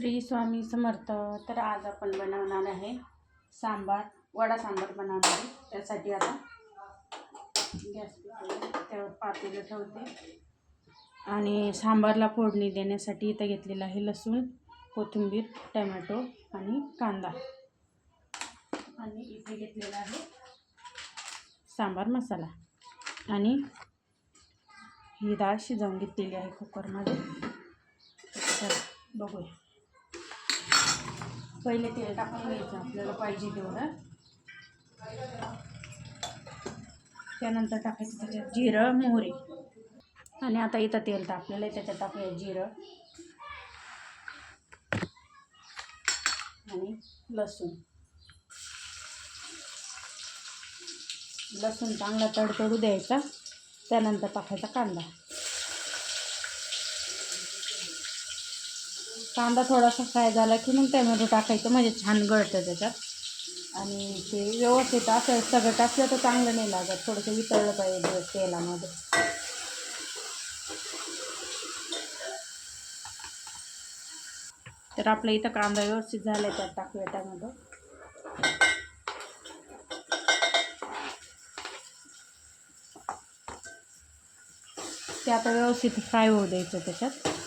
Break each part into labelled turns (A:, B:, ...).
A: श्री स्वामी समर्थ. तर आज आपण बनवणार आहे सांबार वडा सांबार बनवणार आहे. त्यासाठी आता गॅस त्यावर पातेलं ठेवते. आणि सांबारला फोडणी देण्यासाठी इथं घेतलेलं आहे लसूण कोथिंबीर टमॅटो आणि कांदा. आणि इथे घेतलेला आहे सांबार मसाला. आणि ही डाळ शिजवून घेतलेली आहे कुकरमध्ये. बघूया. पहिले तेल टाकून घ्यायचं आपल्याला पाहिजे तेवढं. त्यानंतर टाकायचं त्याच्यात जिरं मोहरी. आणि आता इथं तेल टाकलेलं आहे त्याच्यात टाकूया जिरं. आणि लसूण. लसूण चांगला तडतडू द्यायचा त्यानंतर टाकायचा कांदा. कांदा थोडासा फ्राय झाला की मग टॅमॅटो टाकायचं म्हणजे छान गळतं त्याच्यात. आणि ते व्यवस्थित असं सगळं टाकलं तर चांगलं नाही लागत थोडंसं वितळलं पाहिजे तेलामध्ये. तर आपल्या इथं कांदा व्यवस्थित झाला आहे त्यात टाकूया त्यामध्ये ते आता व्यवस्थित फ्राय होऊ द्यायचं त्याच्यात.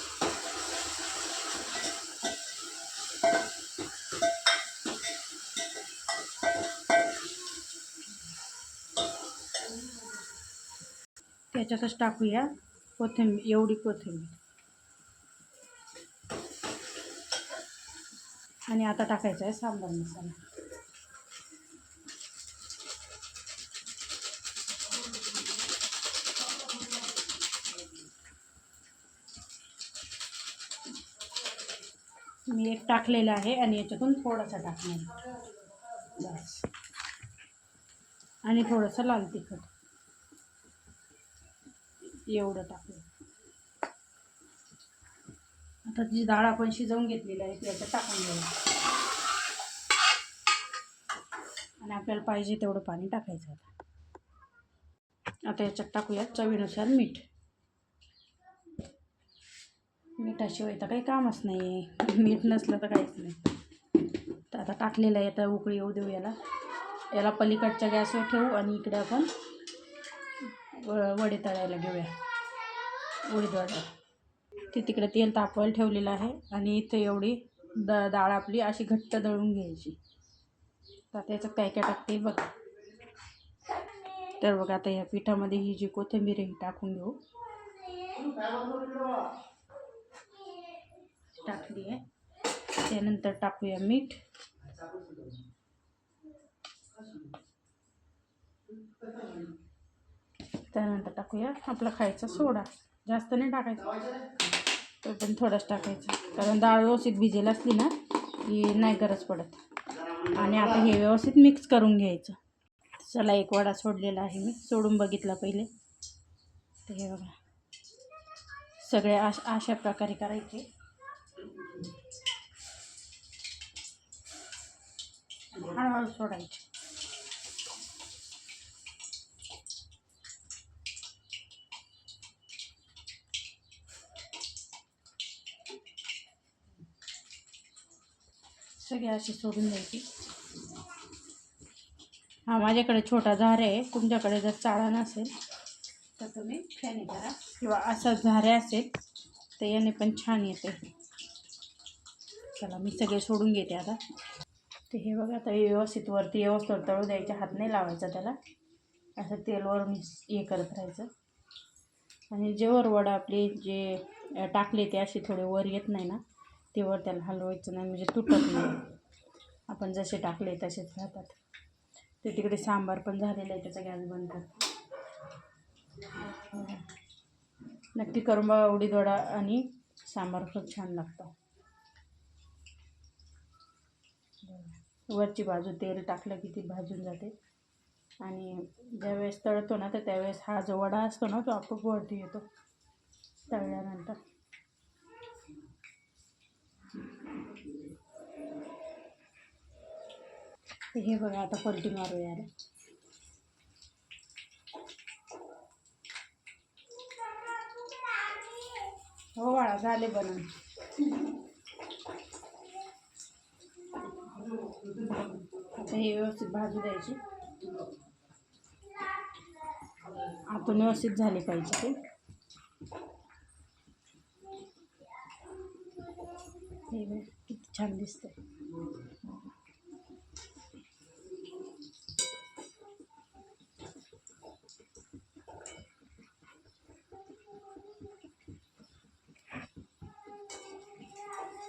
A: त्याच्यातच टाकूया कोथिंबीर एवढी कोथिंबीर. आणि आता टाकायचा आहे सांबार मसाला. मी एक टाकलेला आहे आणि याच्यातून थोडासा टाकणार बस. आणि थोडंसं लाल तिखट. एवढं टाकू आता जी डाळ आपण शिजवून घेतलेली आहे ती आता टाकून घ्यायला आणि आपल्याला पाहिजे तेवढं पाणी टाकायचं आता. आता याच्यात टाकूया चवीनुसार मीठ. मिठाशिवाय तर काही कामच नाही आहे मीठ नसलं तर काहीच नाही. तर आता टाकलेलं आहे आता उकळी येऊ देऊ याला. याला पलीकडच्या गॅसवर ठेवू आणि इकडे आपण वडे तळायला घेऊया. उडीद वडा ते तिकडे तेल तापवायला ठेवलेलं आहे आणि इथे एवढी द डाळ आपली अशी घट्ट दळून घ्यायची. तर त्याचं काय काय टाकते बघ. तर बघा आता ह्या पिठामध्ये ही जी कोथिंबीर ही टाकून घेऊ. टाकली आहे. त्यानंतर टाकूया मीठ. त्यानंतर टाकूया. आपला खायचा सोडा. जास्त नाही टाकायचा. तो पण थोडाच टाकायचा. कारण डाळ व्यवस्थित भिजेल असली ना की नाही गरज पडत. आणि आता हे व्यवस्थित मिक्स करून घ्यायचं. चला एक वडा सोडलेला आहे मी. सोडून बघितला पहिले. तर हे बघा. सगळे अश अशा प्रकारे करायचे. हळूहळू सोडायचे. सगळे असे सोडून द्यायचे. हा माझ्याकडे छोटा झारे आहे. तुमच्याकडे जर चाळा नसेल तर तुम्ही फॅने करा. किंवा असा झारे असेल तर याने पण छान येते. चला मी सगळे सोडून घेते आता. ते हे बघा आता व्यवस्थित वरती व्यवस्थित तळू द्यायचे. हात नाही लावायचा त्याला. असं तेलवरून हे करत राहायचं. आणि जे वरवड वडा जे टाकले ते असे थोडे वर येत नाही ना. ते वर त्याला हलवायचं नाही म्हणजे तुटत नाही. आपण जसे टाकले तसेच राहतात. ते तिकडे सांबार पण झालेला आहे त्याचा गॅस बंद कर. नक्की करून बघा उडीद वडा आणि सांबार खूप छान लागतो वरची बाजू तेल टाकलं की ती भाजून जाते. आणि ज्यावेळेस तळतो ना तर त्यावेळेस हा जो वडा असतो ना तो आपोआप वरती येतो. तळल्यानंतर. हे बघा आता पलटी मारूया याला हो बाळा झाले बनवून. आता हे व्यवस्थित भाजू द्यायची. आतून व्यवस्थित झाले पाहिजे ते. हे किती छान दिसतंय.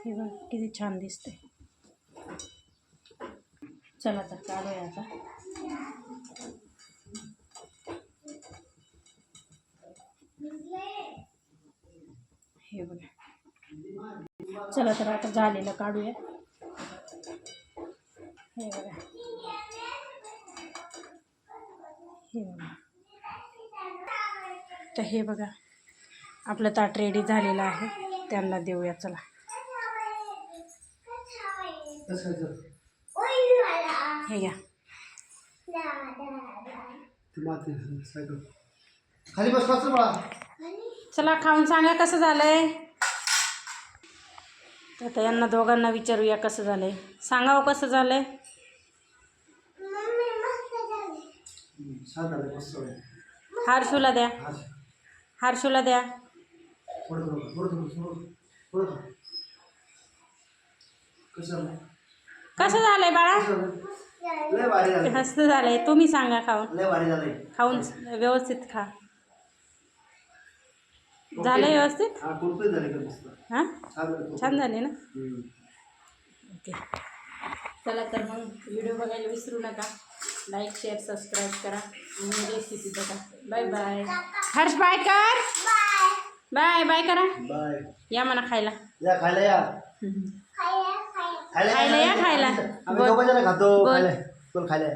A: हे बघ किती छान दिसते. चला तर काढूया आता. हे बघा. चला तर आता झालेलं काढूया. हे बघा. हे बघा. तर हे बघा. आपलं ताट रेडी झालेलं आहे. त्यांना देऊया. चला. हे घ्या.
B: खाली बस
A: चला खाऊन सांगा कसं झालंय. तर आता यांना दोघांना विचारूया कसं झालंय. सांगावं कसं झालंय. हारशूला द्या. हारशूला द्या.
B: कसं?
A: कसं झालंय बाळा?
B: झालं? झालं
A: मस्त झालंय. तुम्ही सांगा खाऊन. खाऊन व्यवस्थित खा. झालंय व्यवस्थित?
B: हा कुरकुरीत झाले का मस्त.
A: हां?
B: छान झालं
A: झाले ना. ओके. चला तर मग व्हिडिओ बघायला विसरू नका. लाईक शेअर सबस्क्राईब करा. आणि रेसिपी बघा. बाय बाय हर्ष बाय कर. बाय बाय करा.
B: बाय
A: या म्हणा खायला.
B: या खायला या.
A: खायला या, खायला.
B: आम्ही
A: बोल.
B: दोघं जण खातो
A: बोल.
B: खायला बोल खायला.